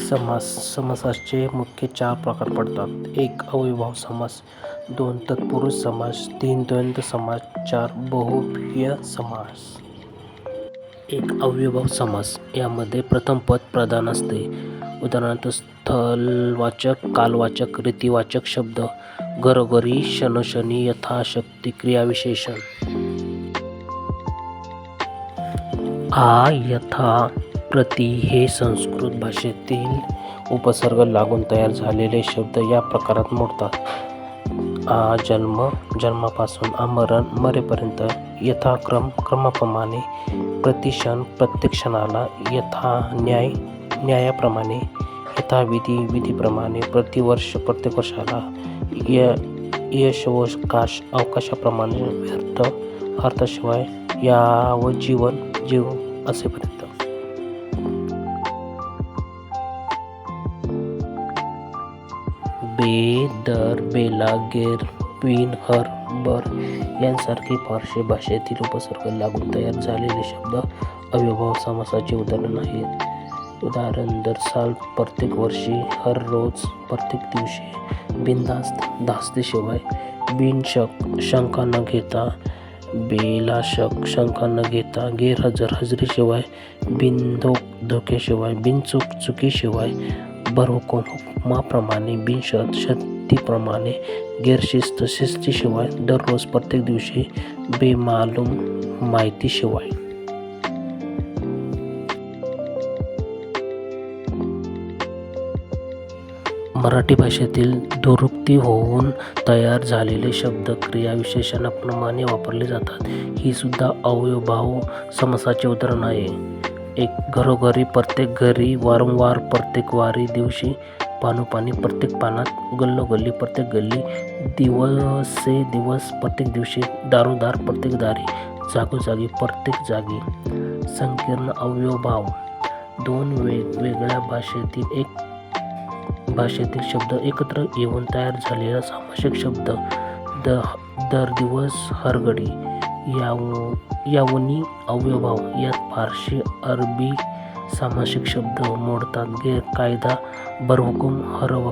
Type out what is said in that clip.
समास समासाचे मुख्य चार प्रकार पडतात. एक अविभाव समास. दोन तत्पुरुष समास. तीन द्वंद्व समास. चार बहुप्रिय समास. एक अव्ययभाव समास. यामध्ये प्रथम पद प्रधान असते. उदाहरणार्थ स्थलवाचक कालवाचक रीतिवाचक शब्द घरोघरी शनशनी यथाशक्ती क्रियाविशेषण. आ यथा प्रति हे संस्कृत भाषेतील उपसर्ग लागून तयार झालेले शब्द या प्रकारात मोडतात. आ जन्म जन्मापासून अमरण मरेपर्यंत यथाक्रम क्रमाप्रमाणे प्रतिक्षण प्रत्येक क्षणाला यथा न्याय न्यायाप्रमाणे यथाविधी विधीप्रमाणे प्रतिवर्ष प्रत्येक वर्षाला य यशवकाश अवकाशाप्रमाणे व्यर्थ अर्थाशिवाय याव जीवन जीव असेपर्यंत. बे दर बेला गेर हर बर यांसारखे फारशी भाषेतील उपसर्ग लागून तयार झालेले शब्द अव्यभाव समासाचे उदाहरण आहेत. उदाहरण दर साल प्रत्येक वर्षी हर रोज प्रत्येक दिवशी बिनधास्त धास्तीशिवाय बिनशक शंका न घेता बेलाशक शंका न घेता गैरहजर हजरीशिवाय बिनधोक धोक्याशिवाय बिनचूक चुकीशिवाय बरहुकूम हुकमाप्रमाणे बिनशर्त शर्तीप्रमाणे गैरशिस्त शिस्तीशिवाय दररोज प्रत्येक दिवशी बेमालूम माहितीशिवाय. मराठी भाषेतील दुरुक्ती होऊन तयार झालेले शब्द क्रियाविशेषणाप्रमाणे वापरले जातात. ही सुद्धा अवयभाव समासाचे उदाहरण आहे. एक घरोघरी प्रत्येक घरी वारंवार प्रत्येक वारी दिवशी पानोपानी प्रत्येक पानात गल्लोगल्ली प्रत्येक गल्ली दिवसे दिवस प्रत्येक दिवशी दारोदार प्रत्येक दारी जागोजागी प्रत्येक जागी संकीर्ण अव्ययभाव दोन वेगवेगळ्या भाषेतील एक भाषेतील शब्द एकत्र येऊन तयार झालेला सामासिक शब्द द दर दिवस हरगडी. याव यावनी अव्ययभाव. यात फारशी अरबी सामासिक शब्द मोडतात. गैरकायदा बरहुकूम हर